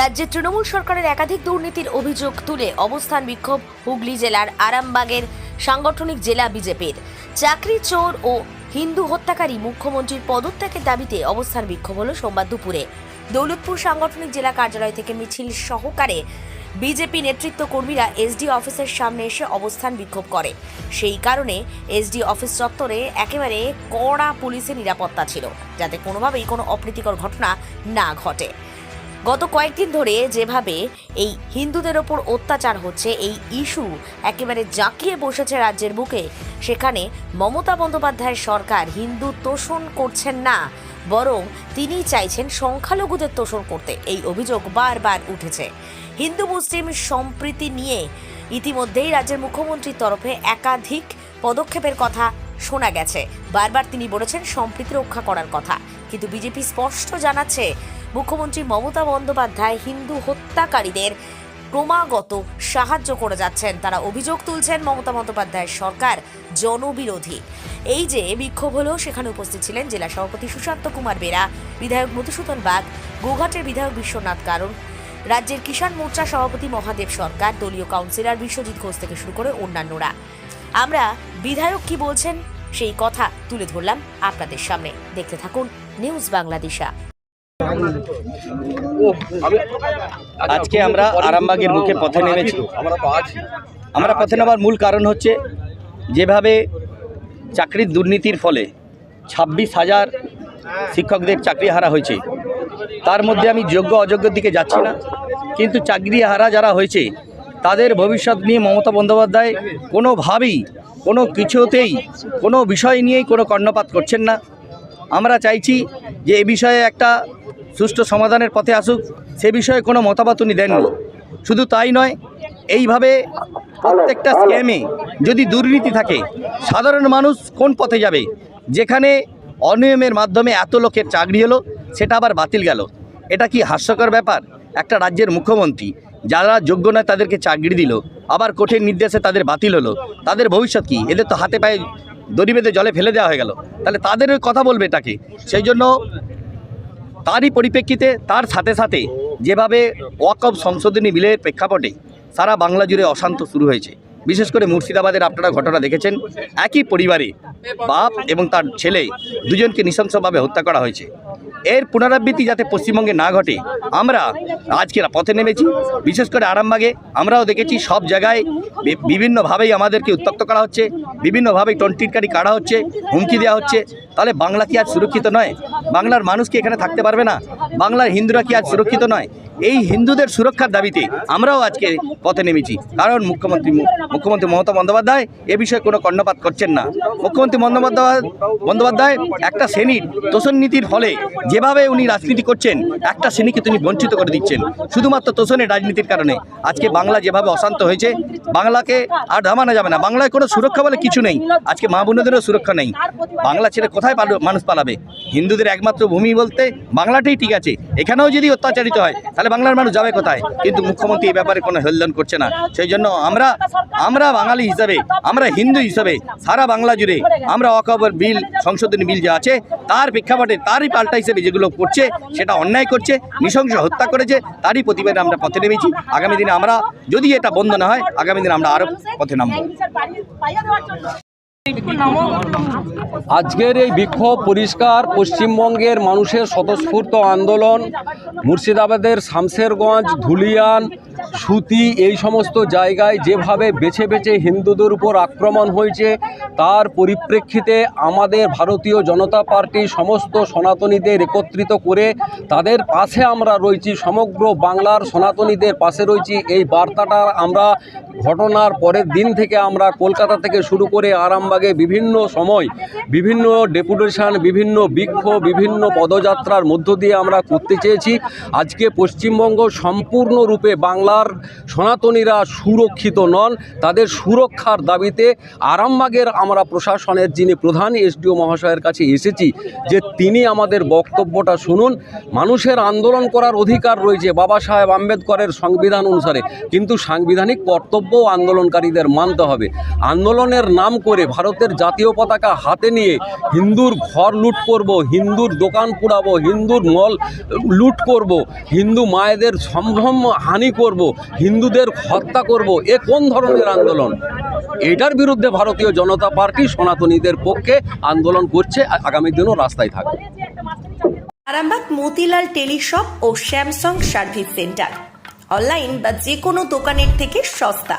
রাজ্যে তৃণমূল সরকারের একাধিক দুর্নীতির অভিযোগ তুলে অবস্থান বিক্ষোভ হুগলি জেলার আরামবাগের সাংগঠনিক জেলা বিজেপির। চাকরি, চোর ও হিন্দু হত্যাকারী মুখ্যমন্ত্রীর পদত্যাগের দাবিতে অবস্থান বিক্ষোভ হল সোমবার দুপুরে। দৌলতপুর সাংগঠনিক জেলা কার্যালয় থেকে মিছিল সহকারে বিজেপি নেতৃত্ব কর্মীরা এসডি অফিসের সামনে এসে অবস্থান বিক্ষোভ করে। সেই কারণে এসডি অফিস চত্বরে একেবারে কড়া পুলিশের নিরাপত্তা ছিল, যাতে কোনোভাবেই কোনো অপ্রীতিকর ঘটনা না ঘটে। গত কয়েকদিন ধরে যেভাবে এই হিন্দুদের ওপর অত্যাচার হচ্ছে, এই ইস্যু একেবারে জাঁকিয়ে বসেছে রাজ্যের বুকে, সেখানে মমতা বন্দ্যোপাধ্যায়ের সরকার হিন্দু তোষণ করছেন না, বরং তিনি চাইছেন সংখ্যালঘুদের তোষণ করতে। এই অভিযোগ বারবার উঠেছে। হিন্দু মুসলিম সম্প্রীতি নিয়ে ইতিমধ্যেই রাজ্যের মুখ্যমন্ত্রীর তরফে একাধিক পদক্ষেপের কথা শোনা গেছে। বারবার তিনি বলেছেন, সম্প্রীতি রক্ষা করার কথা। কিন্তু বিজেপি স্পষ্ট জানাচ্ছে মুখ্যমন্ত্রী মমতা বন্দ্যোপাধ্যায় হিন্দু হত্যাকারীদের ক্রমাগত সাহায্য করে যাচ্ছেন। তারা অভিযোগ তুলছেন মমতা বন্দ্যোপাধ্যায়ের সরকার জনবিরোধী। এই যে বিক্ষোভ হলো, সেখানে উপস্থিত ছিলেন জেলা সভাপতি সুশান্ত কুমার বেরা, বিধায়ক মধুসূদন বাগ, গোঘাটের বিধায়ক বিশ্বনাথ কারণ রাজ্যের কিষাণ মোর্চা সভাপতি মহাদেব সরকার, দলীয় কাউন্সিলর বিশ্বজিৎ ঘোষ থেকে শুরু করে অন্যান্যরা। আমরা বিধায়ক কি বলছেন, সেই কথা তুলে ধরলাম আপনাদের সামনে। দেখতে থাকুন নিউজ বাংলাদেশা। আজকে আমরা আরামবাগের মুখে পথে নেমেছি। আমরা পথে নেওয়ার মূল কারণ হচ্ছে যেভাবে চাকরির দুর্নীতির ফলে ছাব্বিশ হাজার শিক্ষকদের চাকরি হারা হয়েছে, তার মধ্যে আমি যোগ্য অযোগ্যের দিকে যাচ্ছি না। কিন্তু চাকরি হারা যারা হয়েছে, তাদের ভবিষ্যৎ নিয়ে মমতা বন্দ্যোপাধ্যায় কোনোভাবেই, কোনো কিছুতেই, কোনো বিষয় নিয়েই কোনো কর্ণপাত করছেন না। আমরা চাইছি যে এ বিষয়ে একটা সুষ্ঠু সমাধানের পথে আসুক সে বিষয়ে কোনো মতামত উনি দেননি। শুধু তাই নয় এইভাবে প্রত্যেকটা স্ক্যামে যদি দুর্নীতি থাকে সাধারণ মানুষ কোন পথে যাবে? যেখানে অনিয়মের মাধ্যমে এত লোকের চাকরি হলো সেটা আবার বাতিল গেল। এটা কি হাস্যকর ব্যাপার? একটা রাজ্যের মুখ্যমন্ত্রী যারা যোগ্য নয় তাদেরকে চাকরি দিল আবার কঠিন নির্দেশে তাদের বাতিল হলো। তাদের ভবিষ্যৎ কি? এদের তো হাতে পায়ে দড়ি বেঁধে জলে ফেলে দেওয়া হয়ে গেল। তাহলে তাদের কথা বলবে এটাকে। সেই জন্য তারই পরিপ্রেক্ষিতে তার সাথে সাথে যেভাবে ওয়াকফ সংশোধনী বিলের প্রেক্ষাপটে সারা বাংলা জুড়ে অশান্ত শুরু হয়েছে। বিশেষ করে মুর্শিদাবাদের আপনারা ঘটনা দেখেছেন, একই পরিবারে বাপ এবং তার ছেলে দুজনকে নৃশংসভাবে হত্যা করা হয়েছে। এর পুনরাবৃত্তি যাতে পশ্চিমবঙ্গে না ঘটে, আমরা আজকে পথে নেমেছি। বিশেষ করে আরামবাগে আমরাও দেখেছি সব জায়গায় বিভিন্নভাবেই আমাদেরকে উত্তক্ত করা হচ্ছে, বিভিন্নভাবেই টন্টিটকারি কাটা হচ্ছে, হুমকি দেওয়া হচ্ছে। তাহলে বাংলা কি আজ সুরক্ষিত নয়? বাংলার মানুষ কি এখানে থাকতে পারবে না? বাংলার হিন্দুরা কি আজ সুরক্ষিত নয়? এই হিন্দুদের সুরক্ষার দাবিতে আমরাও আজকে পথে নেমেছি। কারণ মুখ্যমন্ত্রী মুখ্যমন্ত্রী মমতা বন্দ্যোপাধ্যায় এ বিষয়ে কোনো কর্ণপাত করছেন না। মুখ্যমন্ত্রী বন্দ্যোপাধ্যায় বন্দ্যোপাধ্যায় একটা শ্রেণির তোষণ নীতির ফলে যেভাবে উনি রাজনীতি করছেন, একটা শ্রেণীকে তিনি বঞ্চিত করে দিচ্ছেন। শুধুমাত্র তোষণের রাজনীতির কারণে। আজকে বাংলা যেভাবে অশান্ত হয়েছে, বাংলাকে আর দামানো যাবে না। বাংলায় কোনো সুরক্ষা বলে কিছু নেই। আজকে মা বোনেদেরও সুরক্ষা নেই। বাংলা ছেড়ে কোথায় মানুষ পালাবে? হিন্দুদের একমাত্র ভূমি বলতে বাংলাটাই ঠিক আছে। এখানেও যদি অত্যাচারিত হয়, তাহলে বাংলার মানুষ যাবে কোথায়? কিন্তু মুখ্যমন্ত্রী এই ব্যাপারে কোনো হেলদন করছে না। সেই জন্য আমরা আমরা বাঙালি হিসাবে, আমরা হিন্দু হিসাবে, সারা বাংলা জুড়ে আমরা অকবর বিল, সংশোধনী বিল যে আছে, তার প্রেক্ষাপটে তারই পাল্টা হিসেবে যেগুলো করছে, সেটা অন্যায় করছে, নৃশংস হত্যা করেছে, তারই প্রতিবাদে আমরা পথে নেমেছি। আগামী দিনে আমরা যদি এটা বন্ধ না হয়, আগামী দিনে আমরা আরও পথে নামবো। আজকের এই বিক্ষোভ পরিষ্কার পশ্চিমবঙ্গের মানুষের স্বতঃস্ফূর্ত আন্দোলন, মুর্শিদাবাদের শামশেরগঞ্জ, ধুলিয়ান, সুতি এই সমস্ত জায়গায় যেভাবে বেছে বেছে হিন্দুদের উপর আক্রমণ হয়েছে, তার পরিপ্রেক্ষিতে আমাদের ভারতীয় জনতা পার্টি সমস্ত সনাতনীদের একত্রিত করে তাদের পাশে আমরা রয়েছি, সমগ্র বাংলার সনাতনীদের পাশে রয়েছি। এই বার্তাটা আমরা ঘটনার পরের দিন থেকে আমরা কলকাতা থেকে শুরু করে আরামবাগে বিভিন্ন সময় বিভিন্ন ডেপুটেশন, বিভিন্ন বিক্ষোভ, বিভিন্ন পদযাত্রার মধ্য দিয়ে আমরা করতে চেয়েছি। আজকে পশ্চিমবঙ্গ সম্পূর্ণরূপে বাংলার সনাতনীরা সুরক্ষিত নন। তাদের সুরক্ষার দাবিতে আরামবাগের আমরা প্রশাসনের যিনি প্রধান এসডিও মহাশয়ের কাছে এসেছি যে তিনি আমাদের বক্তব্যটা শুনুন। মানুষের আন্দোলন করার অধিকার রয়েছে বাবা সাহেব আম্বেদকরের সংবিধান অনুসারে। কিন্তু সাংবিধানিক কর্তব্য আন্দোলনকারীদের মানতে হবে। আন্দোলনের নাম করে ভারতের জাতীয় পতাকা হাতে নিয়ে হিন্দুর ঘর লুট করব, হিন্দুর দোকান পুড়াবো, হিন্দুর মল লুট করব, হিন্দু মায়েদের সম্ভ্রম হানি করব, হিন্দুদের হত্যা করব, এ কোন ধরনের আন্দোলন? এটার বিরুদ্ধে ভারতীয় জনতা পার্টি সনাতনীদের পক্ষে আন্দোলন করছে আগামী দিনও রাস্তায় থাকবে। আরামবাগ, মতিলাল টেলিশপ ও স্যামসাং সার্ভিস সেন্টার। অনলাইন বা যে কোনো দোকানের থেকে সস্তা।